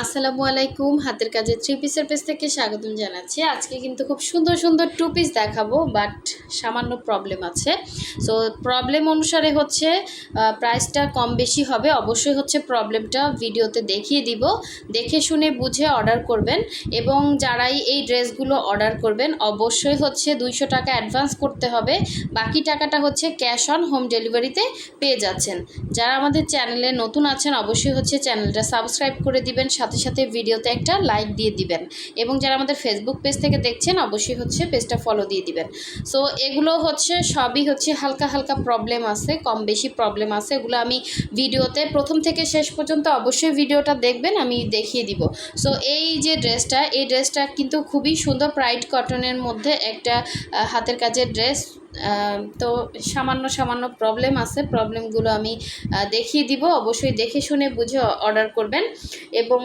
আসসালামু আলাইকুম, হাতের কাজে থ্রি পিসের পেজ থেকে স্বাগতম জানাচ্ছি। আজকে কিন্তু খুব সুন্দর সুন্দর টু পিস দেখাবো বাট সামান্য প্রবলেম আছে। সো প্রবলেম অনুসারে হচ্ছে প্রাইসটা কম বেশি হবে, অবশ্যই হচ্ছে প্রবলেমটা ভিডিওতে দেখিয়ে দিব। দেখে শুনে বুঝে অর্ডার করবেন, এবং যারাই এই ড্রেসগুলো অর্ডার করবেন, অবশ্যই হচ্ছে দুইশো টাকা অ্যাডভান্স করতে হবে। বাকি টাকাটা হচ্ছে ক্যাশ অন হোম ডেলিভারিতে পেয়ে যাচ্ছেন। যারা আমাদের চ্যানেলে নতুন আছেন, অবশ্যই হচ্ছে চ্যানেলটা সাবস্ক্রাইব করে দিবেন, সাথে সাথে ভিডিওতে একটা লাইক দিয়ে দিবেন। এবং যারা আমাদের ফেসবুক পেজ থেকে দেখছেন, অবশ্যই হচ্ছে পেজটা ফলো দিয়ে দিবেন। সো এগুলো হচ্ছে, সবই হচ্ছে হালকা হালকা প্রবলেম আছে, কম বেশি প্রবলেম আছে। এগুলো আমি ভিডিওতে প্রথম থেকে শেষ পর্যন্ত অবশ্যই ভিডিওটা দেখবেন, আমি দেখিয়ে দিব। সো এই যে ড্রেসটা এই ড্রেসটা কিন্তু খুবই সুন্দর প্রাইড কটনের মধ্যে একটা হাতের কাজের ড্রেস তো সামান্য সামান্য প্রবলেম আছে। প্রবলেমগুলো আমি দেখিয়ে দিব। অবশ্যই দেখে শুনে বুঝে অর্ডার করবেন। এবং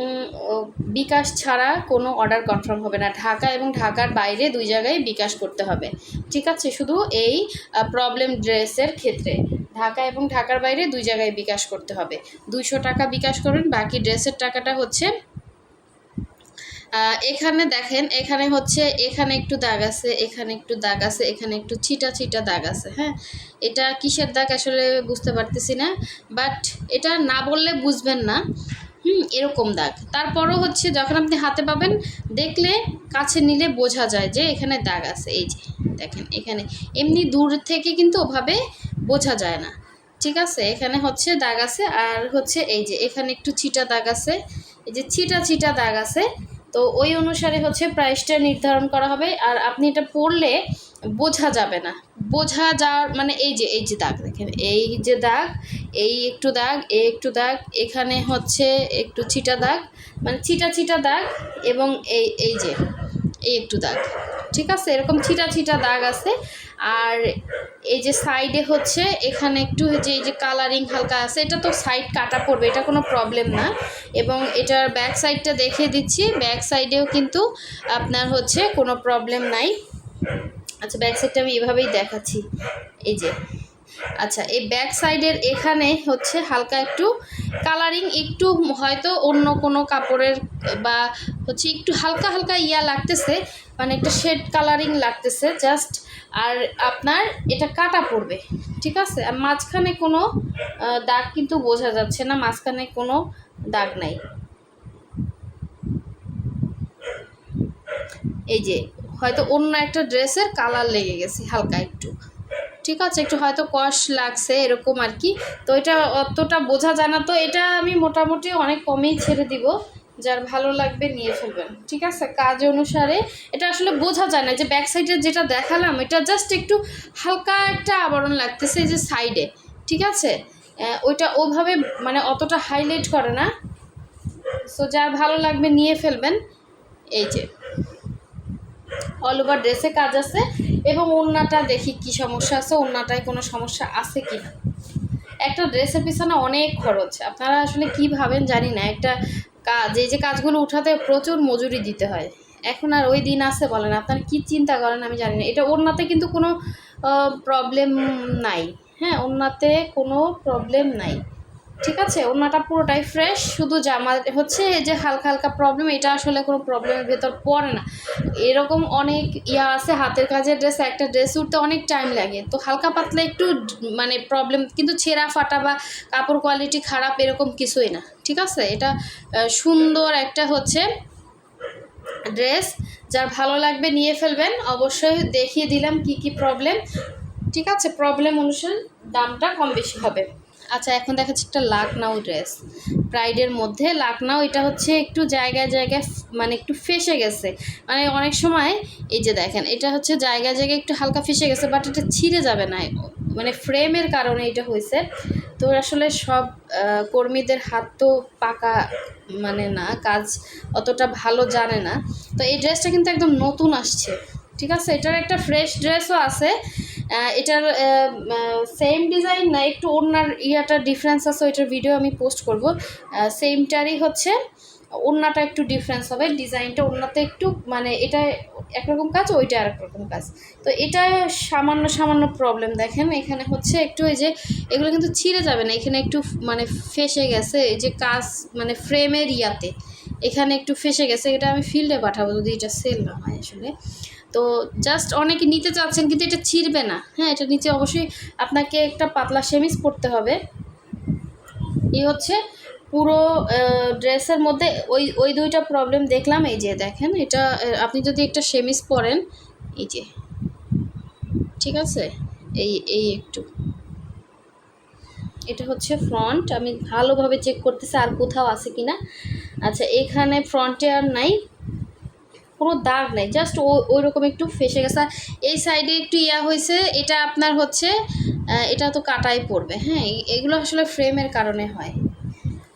বিকাশ ছাড়া কোনো অর্ডার কনফার্ম হবে না। ঢাকা এবং ঢাকার বাইরে দুই জায়গায় বিকাশ করতে হবে। ঠিক আছে? শুধু এই প্রবলেম ড্রেসের ক্ষেত্রে। ঢাকা এবং ঢাকার বাইরে দুই জায়গায় বিকাশ করতে হবে। দুইশো টাকা বিকাশ করবেন বাকি ড্রেসের টাকাটা হচ্ছে এখানে দেখেন, এখানে হচ্ছে, এখানে একটু দাগ আছে, এখানে একটু দাগ আছে, এখানে একটু ছিটা ছিটা দাগ আছে হ্যাঁ? এটা কিসের দাগ আসলে বুঝতে পারতেছি না বাট এটা না বললে বুঝবেন না। হুম, এরকম দাগ। তারপরও হচ্ছে, যখন আপনি হাতে পাবেন, দেখলে, কাছে নিলে বোঝা যায় যে এখানে দাগ আছে। এই যে, দেখেন, এখানে। এমনি দূর থেকে কিন্তু ওভাবে বোঝা যায় না। ঠিক আছে? এখানে হচ্ছে দাগ আছে, আর হচ্ছে এই যে, এখানে একটু ছিটা দাগ আছে। এই যে ছিটা ছিটা দাগ আছে তো ওই অনুসারে হচ্ছে প্রাইসটা নির্ধারণ করা হবে। আর আপনি এটা পড়লে বোঝা যাবে না। বোঝা যাওয়ার মানে এই যে এই যে দাগ দেখেন, এই যে দাগ, এই একটু দাগ, এই একটু দাগ, এখানে হচ্ছে একটু ছিটা দাগ মানে ছিটা ছিটা দাগ এবং এই এই যে, এই একটু দাগ। ঠিক আছে? এরকম ছিটা ছিটা দাগ আছে। আর এই যে সাইডে হচ্ছে, এখানে একটু যে, এই যে কালারিং হালকা আছে, এটা তো সাইড কাটা পড়বে, এটা কোনো প্রবলেম না। এবং এটার ব্যাক সাইডটা দেখিয়ে দিচ্ছি। ব্যাক সাইডেও কিন্তু আপনার হচ্ছে কোনো প্রবলেম নাই। আচ্ছা ব্যাক সাইডটা আমি এভাবেই দেখাচ্ছি। এই যে। আচ্ছা এই ব্যাক সাইডের এখানে হচ্ছে হালকা একটু কালারিং একটু হয়তো অন্য কোনো কাপড়ের বা হচ্ছে একটু হালকা হালকা ইয়া লাগতেছে। মানে একটা শেড কালারিং লাগতেছে জাস্ট আর আপনার এটা কাটা পড়বে, ঠিক আছে? আর মাঝখানে কোনো দাগ কিন্তু বোঝা যাচ্ছে না, মাঝখানে কোনো দাগ নাই। এই যে, হয়তো অন্য একটা ড্রেসের কালার লেগে গেছে হালকা একটু, ঠিক আছে? একটু হয়তো কষ লাগছে এরকম আর কি। তো এটা অতটা বোঝা যায় না, তো এটা আমি মোটামুটি অনেক কমেই ছেড়ে দিব। যার ভালো লাগবে নিয়ে ফেলবেন। ঠিক আছে? কাজ অনুসারে এটা আসলে বোঝা যায় না যে ব্যাক সাইডে যেটা দেখালাম, এটা জাস্ট একটু হালকা একটা আবরণ লাগতেছে যে সাইডে ঠিক আছে? ওইটা ওভাবে মানে অতটা হাইলাইট করে না। সো যার ভালো লাগবে নিয়ে ফেলবেন। এই যে। অল ওভার ড্রেসে কাজ আছে এবং ওড়নাটা দেখি কি সমস্যা আছে, ওড়নাটায় কোনো সমস্যা আছে কি না? একটা ড্রেসের পিছনে অনেক খরচ। আপনারা আসলে কি ভাবেন জানি না। একটা কাজ, এই যে কাজগুলো উঠাতে প্রচুর মজুরি দিতে হয়। এখন আর ওই দিন আছে বলেন, আপনার কি চিন্তা করেন আমি জানি না। এটা ওড়নাতে কিন্তু কোনো প্রবলেম নাই। হ্যাঁ ওড়নাতে কোনো প্রবলেম নাই। ঠিক আছে? ওড়নাটা পুরোটাই ফ্রেশ শুধু জামা হচ্ছে যে হালকা হালকা প্রবলেম এটা আসলে কোনো প্রবলেমের ভেতর পড়ে না। এরকম অনেক ইয়া আছে, হাতের কাজের ড্রেস একটা ড্রেস উঠতে অনেক টাইম লাগে। তো হালকা পাতলা একটু মানে প্রবলেম কিন্তু ছেঁড়া ফাটা বা কাপড় কোয়ালিটি খারাপ এরকম কিছুই না। ঠিক আছে? এটা সুন্দর একটা হচ্ছে ড্রেস যার ভালো লাগবে নিয়ে ফেলবেন। অবশ্যই দেখিয়ে দিলাম কি কি প্রবলেম ঠিক আছে? প্রবলেম অনুসারে দামটা কম বেশি হবে। আচ্ছা এখন দেখাচ্ছি একটা লাকনাউ ড্রেস প্রাইডের মধ্যে লাকনাউ এটা হচ্ছে একটু জায়গায় জায়গায় মানে একটু ফেসে গেছে। মানে অনেক সময়, এই যে দেখেন, এটা হচ্ছে জায়গায় জায়গায় একটু হালকা ফেসে গেছে বাট এটা ছিঁড়ে যাবে না। মানে ফ্রেমের কারণে এটা হয়েছে। তো আসলে সব কর্মীদের হাত তো পাকা মানে না, কাজ অতটা ভালো জানে না। তো এই ড্রেসটা কিন্তু একদম নতুন আসছে। ঠিক আছে? এটার একটা ফ্রেশ ড্রেসও আছে। এটার সেম ডিজাইন না, একটু ওনার ইয়াটা ডিফারেন্স আছে, ওইটার ভিডিও আমি পোস্ট করব। সেমটারই হচ্ছে, ওড়নাটা একটু ডিফারেন্স হবে ডিজাইনটা ওড়নাতে একটু মানে এটা একরকম কাজ, ওইটা আর রকম কাজ। তো এটা সামান্য সামান্য প্রবলেম দেখেন, এখানে হচ্ছে একটু এই যে, এগুলো কিন্তু ছিঁড়ে যাবে না, এখানে একটু মানে ফেসে গেছে, এই যে কাজ মানে ফ্রেমের ইয়াতে। এখানে একটু ফেসে গেছে, এটা আমি ফিল্ডে পাঠাবো যদি এটা সেল না হয় আসলে। তো জাস্ট অনেকে নিতে চাচ্ছেন কিন্তু এটা ছিঁড়বে না। হ্যাঁ এটা নিচে অবশ্যই আপনাকে একটা পাতলা সেমিস পরতে হবে। এই হচ্ছে পুরো ড্রেসের মধ্যে ওই ওই দুইটা প্রবলেম দেখলাম। এই যে দেখেন, এটা আপনি যদি একটা সেমিস পরেন, এই যে, ঠিক আছে? এই এই একটু। এটা হচ্ছে ফ্রন্ট আমি ভালোভাবে চেক করতেছি আর কোথাও আছে কি না আচ্ছা এখানে ফ্রন্টে আর নাই। কোনো দাগ নেই জাস্ট ওই রকম একটু ফেসে গেছে। এই সাইডে একটু ইয়া হয়েছে, এটা আপনার হচ্ছে এটা তো কাটাই পড়বে হ্যাঁ এগুলো আসলে ফ্রেমের কারণে হয়।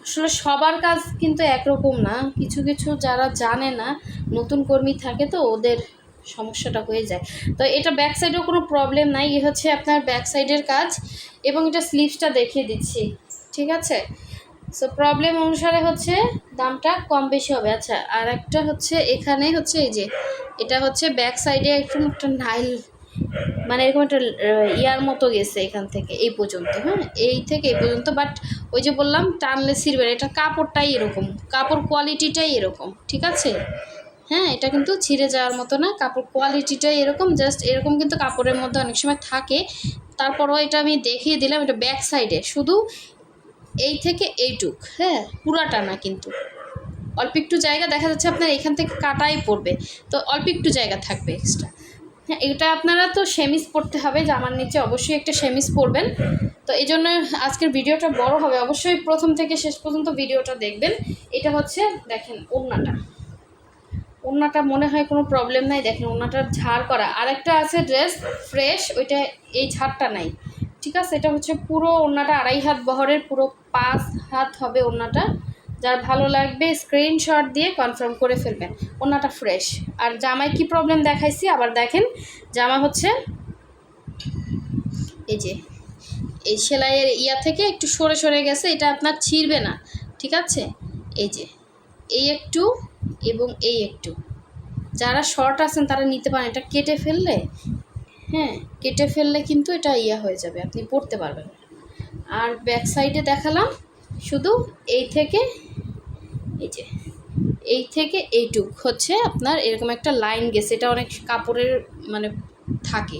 আসলে সবার কাজ কিন্তু একরকম না, কিছু কিছু যারা জানে না, নতুন কর্মী থাকে তো, ওদের সমস্যাটা হয়ে যায়। তো এটা ব্যাক সাইডেও কোনো প্রবলেম নাই, এ হচ্ছে আপনার ব্যাক সাইডের কাজ, এবং এটা স্লিভসটা দেখিয়ে দিচ্ছি, ঠিক আছে? সো প্রবলেম অনুসারে হচ্ছে দামটা কম বেশি হবে। আচ্ছা আর একটা হচ্ছে এখানে হচ্ছে এই যে এটা হচ্ছে ব্যাক সাইডে একটু একটা নাইল মানে এরকম একটা ইয়ার মতো গেছে এখান থেকে এই পর্যন্ত হ্যাঁ? এই থেকে এই পর্যন্ত বাট ওই যে বললাম টানলে না, এটা কাপড়টাই এরকম কাপড় কোয়ালিটিটাই এরকম ঠিক আছে? হ্যাঁ এটা কিন্তু ছিঁড়ে যাওয়ার মতো না কাপড় কোয়ালিটিটাই এরকম জাস্ট এরকম কিন্তু কাপড়ের মধ্যে অনেক সময় থাকে। তারপরও এটা আমি দেখিয়ে দিলাম এটা ব্যাক সাইডে শুধু এই থেকে এইটুক হ্যাঁ? পুরাটা না কিন্তু। অল্প একটু জায়গা দেখা যাচ্ছে আপনার এখান থেকে কাটাই পড়বে। তো অল্প একটু জায়গা থাকবে এক্সট্রা হ্যাঁ এটা আপনারা তো সেমিস পড়তে হবে, জামার নিচে অবশ্যই একটা সেমিস পরবেন। তো এই জন্য আজকের ভিডিওটা বড় হবে। অবশ্যই প্রথম থেকে শেষ পর্যন্ত ভিডিওটা দেখবেন। এটা হচ্ছে, দেখেন ওড়নাটা। ওড়নাটা মনে হয় কোনো প্রবলেম নাই। দেখেন ওড়নাটার ঝাড় করা। আরেকটা আছে ড্রেস ফ্রেশ ওইটা এই ঝাড়টা নাই। ঠিক আছে? এটা হচ্ছে পুরো ওড়নাটা আড়াই হাত বহরের পুরো পাঁচ হাত হবে ওড়নাটা। যার ভালো লাগবে স্ক্রিনশট দিয়ে কনফার্ম করে ফেলবেন। ওড়নাটা ফ্রেশ আর জামায় কি প্রবলেম দেখাইছি? আবার দেখেন, জামা হচ্ছে এই যে, এই সেলাইয়ের ইয়া থেকে একটু সরে সরে গেছে, এটা আপনার ছিঁড়বে না, ঠিক আছে? এই যে, এই একটু এবং এই একটু। যারা শর্ট আছেন, তারা নিতে পারেন। এটা কেটে ফেললে হ্যাঁ কেটে ফেললে কিন্তু এটা ইয়া হয়ে যাবে, আপনি পড়তে পারবেন। আর ব্যাক সাইডে দেখালাম শুধু এই থেকে, এই যে, এই থেকে এইটুক হচ্ছে আপনার এরকম একটা লাইন গেছে। এটা অনেক কাপড়ের মানে থাকে,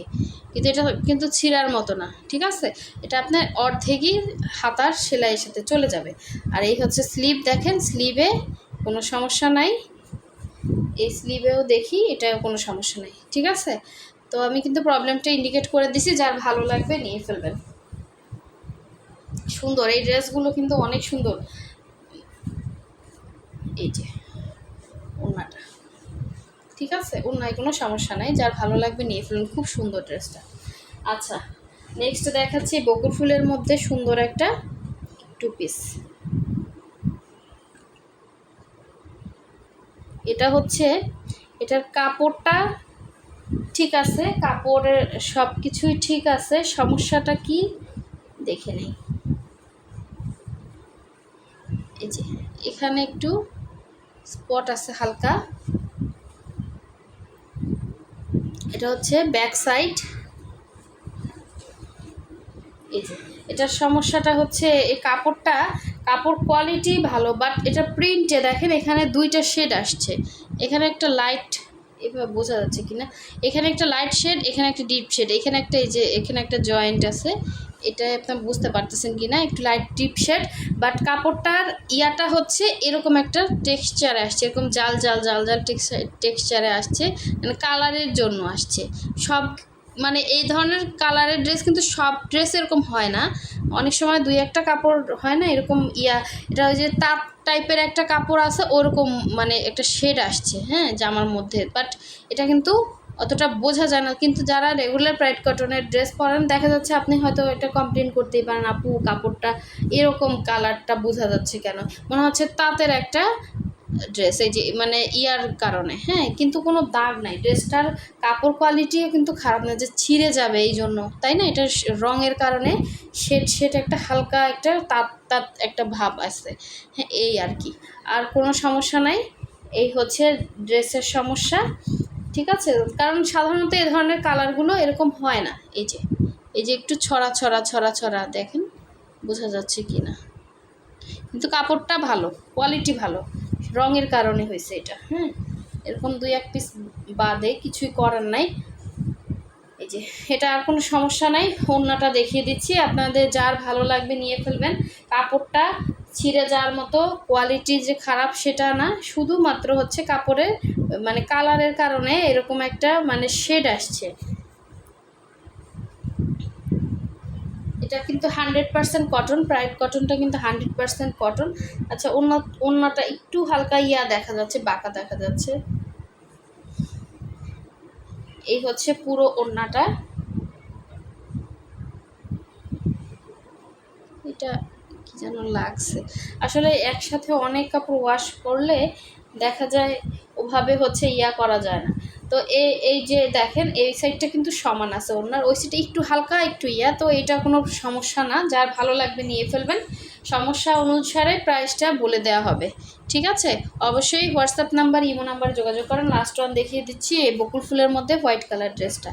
কিন্তু এটা কিন্তু ছিঁড়ার মতো না, ঠিক আছে? এটা আপনার অর্ধেকই হাতার সেলাইয়ের সাথে চলে যাবে। আর এই হচ্ছে স্লিভ দেখেন স্লিভে কোনো সমস্যা নাই। এই স্লিভেও দেখি, এটাও কোনো সমস্যা নেই, ঠিক আছে? তো আমি কিন্তু প্রবলেমটা ইন্ডিকেট করে দিছি, যার ভালো লাগবে নিয়ে ফেলবেন। সুন্দর। এই ড্রেসগুলো কিন্তু অনেক সুন্দর। এই যে ওনাটা ঠিক আছে? ওড়নায় কোনো সমস্যা নাই। যার ভালো লাগবে নিয়ে ফেলুন। খুব সুন্দর ড্রেসটা। আচ্ছা নেক্সট দেখাচ্ছি বকুল ফুলের মধ্যে সুন্দর একটা টু পিস এটা হচ্ছে, এটার কাপড়টা ঠিক আছে। কাপড়ের সব কিছুই ঠিক আছে। সমস্যাটা কি? দেখে নেই। এই যে, এখানে একটু স্পট আছে হালকা। এটা হচ্ছে ব্যাক সাইড এটার সমস্যাটা হচ্ছে এই কাপড়টা, কাপড় কোয়ালিটি ভালো বাট এটা প্রিন্টে দেখেন এখানে দুইটা শেড আসছে। এখানে একটা লাইট এভাবে বোঝা যাচ্ছে কিনা? এখানে একটা লাইট শেড এখানে একটা ডিপ শেড এখানে একটা এই যে, এখানে একটা জয়েন্ট আছে। এটা আপনার বুঝতে পারতেছেন কি না একটু লাইট টিপ শেড বাট কাপড়টার ইয়াটা হচ্ছে এরকম একটা টেক্সচারে আসছে, এরকম জাল জাল জাল জাল টেক্সচারে আসছে মানে কালারের জন্য আসছে। সব মানে এই ধরনের কালারের ড্রেস কিন্তু সব ড্রেস এরকম হয় না। অনেক সময় দুই একটা কাপড় হয় না, এরকম ইয়া, এটা ওই যে তাপ টাইপের একটা কাপড় আছে, ওরকম মানে একটা শেড আসছে হ্যাঁ জামার মধ্যে। বাট এটা কিন্তু অতটা বোঝা যায় না। কিন্তু যারা রেগুলার প্রাইড কটনের ড্রেস পরেন, দেখা যাচ্ছে আপনি হয়তো এটা কমপ্লেন করতেই পারেন, আপু, কাপড়টা এরকম কালারটা বোঝা যাচ্ছে কেন? মনে হচ্ছে তাঁতের একটা ড্রেস এই যে মানে ইয়ার কারণে হ্যাঁ? কিন্তু কোনো দাগ নাই। ড্রেসটার কাপড় কোয়ালিটিও কিন্তু খারাপ না, যে ছিঁড়ে যাবে এই জন্য। তাই না? এটা রঙের কারণে শেড শেড একটা হালকা একটা তাপ তাপ একটা ভাব আছে। হ্যাঁ এই আর কি। আর কোনো সমস্যা নাই। এই হচ্ছে ড্রেসের সমস্যা। ঠিক আছে? কারণ সাধারণত এই ধরনের কালারগুলো এরকম হয় না। এই যে এই যে একটু ছড়া ছড়া ছড়া ছড়া, দেখেন? বোঝা যাচ্ছে কি না কিন্তু কাপড়টা ভালো কোয়ালিটি ভালো। রঙের কারণে হয়েছে এটা হ্যাঁ এরকম দুই এক পিস বাদে কিছুই করার নাই। এই যে, এটা আর কোনো সমস্যা নাই। ওড়নাটা দেখিয়ে দিচ্ছি। আপনাদের যার ভালো লাগবে নিয়ে ফেলবেন। কাপড়টা ছিঁড়ে যাওয়ার মতো কোয়ালিটি যে খারাপ সেটা না। শুধুমাত্র হচ্ছে কাপড়ের মানে কালারের কারণে এরকম একটা মানে শেড আসছে। এটা কিন্তু হান্ড্রেড পার্সেন্ট কটন প্রাইড কটনটা কিন্তু হান্ড্রেড পার্সেন্ট কটন আচ্ছা অন্য অন্যটা একটু হালকা ইয়া দেখা যাচ্ছে, বাঁকা দেখা যাচ্ছে। এই হচ্ছে পুরো ওড়নাটা। এটা কি যেন লাগছে। আসলে একসাথে অনেক কাপড় ওয়াশ করলে দেখা যায়, ওভাবে হচ্ছে ইয়া করা যায় না। তো এই এই যে দেখেন, এই সাইডটা কিন্তু সমান আছে। ওনার ওই সাইডটা একটু হালকা, একটু ইয়া, তো এটা কোনো সমস্যা না। যার ভালো লাগবে নিয়ে ফেলবেন। সমস্যা অনুসারে প্রাইসটা বলে দেওয়া হবে। ঠিক আছে? অবশ্যই হোয়াটসঅ্যাপ নাম্বার ইমো নাম্বার যোগাযোগ করেন। লাস্ট ওয়ান দেখিয়ে দিচ্ছি, এই বকুল ফুলের মধ্যে হোয়াইট কালার ড্রেসটা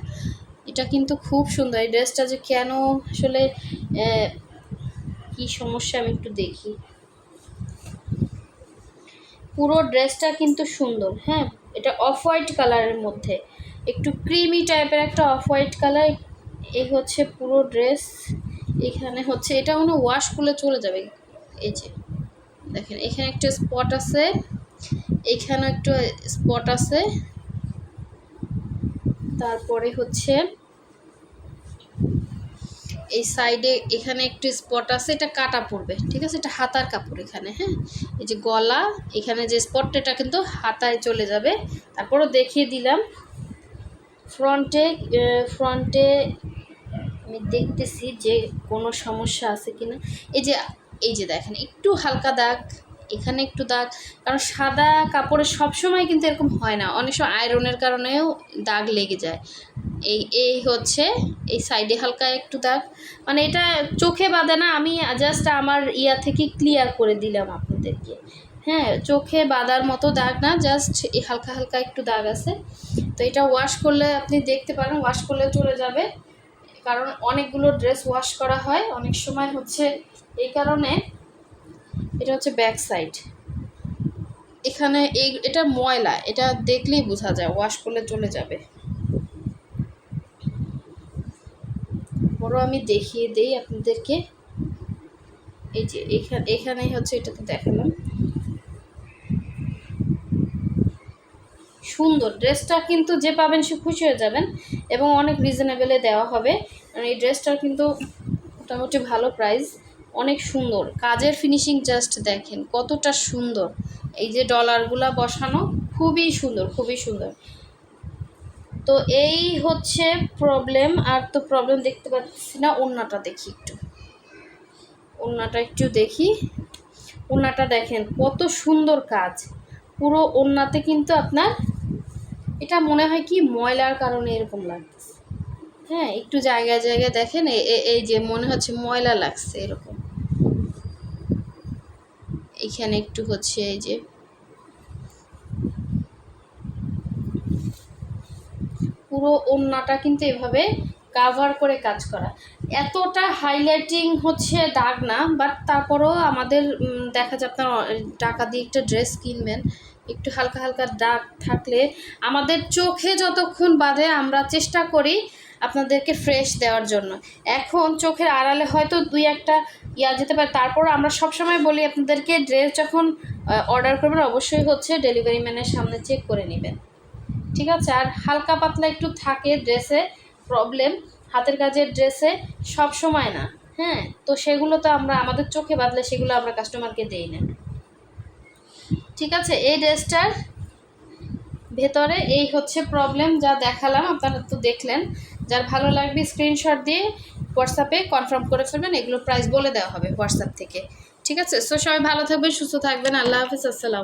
এটা কিন্তু খুব সুন্দর। এই ড্রেসটা যে কেন আসলে কি সমস্যা আমি একটু দেখি। পুরো ড্রেসটা কিন্তু সুন্দর হ্যাঁ? এটা অফ হোয়াইট কালারের মধ্যে। একটু ক্রিমি টাইপের একটা অফ হোয়াইট কালার এই হচ্ছে পুরো ড্রেস এখানে হচ্ছে, এটা মনে ওয়াশ করলে চলে যাবে। এই যে, দেখেন, এখানে একটা স্পট আছে এখানে একটু স্পট আছে। তারপরে হচ্ছে এই সাইডে এখানে একটু স্পট আছে, এটা কাটা পড়বে, ঠিক আছে? এটা হাতার কাপড় এখানে হ্যাঁ? এই যে গলা, এখানে যে স্পটটা, এটা কিন্তু হাতায় চলে যাবে। তারপরও দেখিয়ে দিলাম। ফ্রন্টে ফ্রন্টে আমি দেখতেছি যে কোনো সমস্যা আছে কিনা। এই যে এই যে দেখেন, একটু হালকা দাগ। এখানে একটু দাগ, কারণ সাদা কাপড়ে সবসময় কিন্তু এরকম হয় না। অনেক সময় আয়রনের কারণেও দাগ লেগে যায়। এই এই হচ্ছে, এই সাইডে হালকা একটু দাগ। মানে এটা চোখে বাঁধে না, আমি জাস্ট আমার ইয়া থেকে ক্লিয়ার করে দিলাম আপনাদেরকে। হ্যাঁ চোখে বাঁধার মতো দাগ না জাস্ট এই হালকা হালকা একটু দাগ আছে। তো এটা ওয়াশ করলে আপনি দেখতে পারেন ওয়াশ করলে চলে যাবে। কারণ অনেকগুলো ড্রেস ওয়াশ করা হয়। অনেক সময় হচ্ছে এই কারণে এটা হচ্ছে ব্যাক সাইড এখানে এই, এটা ময়লা, এটা দেখলেই বোঝা যায় ওয়াশ করলে চলে যাবে। বড় আমি দেখিয়ে দেই আপনাদেরকে। এই যে এখানে এখানেই হচ্ছে এটাতে দেখালাম। সুন্দর, ড্রেসটা কিন্তু যে পাবেন সে খুশি হয়ে যাবেন এবং অনেক রিজনেবলে দেওয়া হবে। এই ড্রেসটার কিন্তু মোটামুটি ভালো প্রাইস অনেক সুন্দর। কাজের ফিনিশিং জাস্ট দেখেন, কতটা সুন্দর। এই যে ডলারগুলা বসানো, খুবই সুন্দর খুবই সুন্দর। তো এই হচ্ছে প্রবলেম আর তো প্রবলেম দেখতে পাচ্ছি না, ওড়নাটা দেখি একটু। ওড়নাটা একটু দেখি। ওড়নাটা দেখেন, কত সুন্দর কাজ। পুরো ওড়নাতে কিন্তু আপনার, এটা মনে হয় কি ময়লার কারণে এরকম লাগছে হ্যাঁ একটু জায়গায় জায়গায় দেখেন এই যে মনে হচ্ছে ময়লা লাগছে এরকম। এখানে একটু হচ্ছে এই যে পুরো ওড়নাটা কিন্তু এভাবে কাভার করে কাজ করা। এতটা হাইলাইটিং হচ্ছে দাগ না বাট তারপরেও আমাদের দেখা যায় আপনার টাকা দিয়ে একটা ড্রেস কিনবেন, একটু হালকা হালকা দাগ থাকলে আমাদের চোখে যতক্ষণ বাঁধে আমরা চেষ্টা করি আপনাদেরকে ফ্রেশ দেওয়ার জন্য। এখন চোখের আড়ালে হয়তো দুই একটা ইয়া যেতে পারে। তারপর আমরা সবসময় বলি আপনাদেরকে ড্রেস যখন অর্ডার করবেন অবশ্যই হচ্ছে ডেলিভারি ম্যানের সামনে চেক করে নেবেন। ঠিক আছে? আর হালকা পাতলা একটু থাকে ড্রেসে প্রবলেম হাতের কাজের ড্রেসে সব সময় না। হ্যাঁ? তো সেগুলো তো আমরা, আমাদের চোখে বাদলে সেগুলো আমরা কাস্টমারকে দেই না। ঠিক আছে? এই ড্রেসটার ভেতরে এই হচ্ছে প্রবলেম যা দেখালাম। আপনারা তো দেখলেন। যার ভালো লাগবে স্ক্রিনশট দিয়ে হোয়াটসঅ্যাপে কনফার্ম করে ফেলবেন এগুলো প্রাইস বলে দেওয়া হবে হোয়াটসঅ্যাপ থেকে। ঠিক আছে? সো সবাই ভালো থাকবেন, সুস্থ থাকবেন। আল্লাহ হাফিজ, আসসালাম